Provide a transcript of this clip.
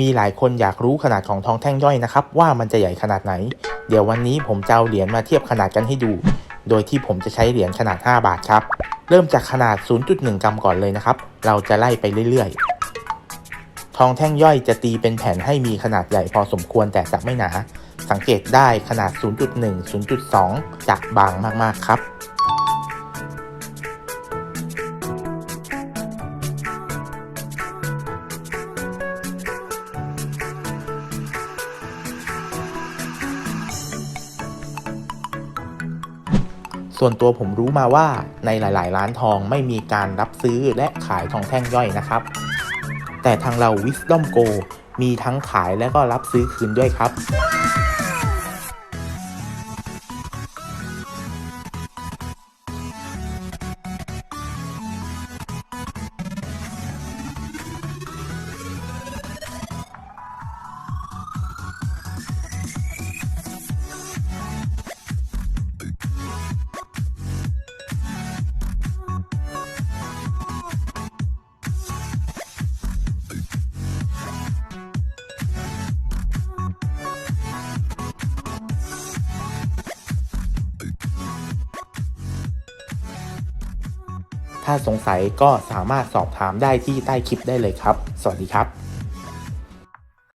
มีหลายคนอยากรู้ขนาดของทองแท่งย่อยนะครับ ว่ามันจะใหญ่ขนาดไหน เดี๋ยววันนี้ผมจะเอาเหรียญมาเทียบขนาดกันให้ดู โดยที่ผมจะใช้เหรียญขนาด 5 บาทครับ เริ่มจากขนาด 0.1 กรัมก่อนเลยนะครับ เราจะไล่ไปเรื่อยๆ ทองแท่งย่อยจะตีเป็นแผ่นให้มีขนาดใหญ่พอสมควรแต่จะไม่หนา สังเกตได้ขนาด 0.1 0.2 จะบางมากๆครับ ส่วนตัวผมรู้มาว่าในหลาย ๆ ร้านทองไม่มีการรับซื้อและขายทองแท่งย่อยนะครับ แต่ทางเรา Wisdom Go มีทั้งขายและก็รับซื้อคืนด้วยครับ ถ้าสงสัยก็สามารถสอบถามได้ที่ใต้คลิปได้เลยครับ สวัสดีครับ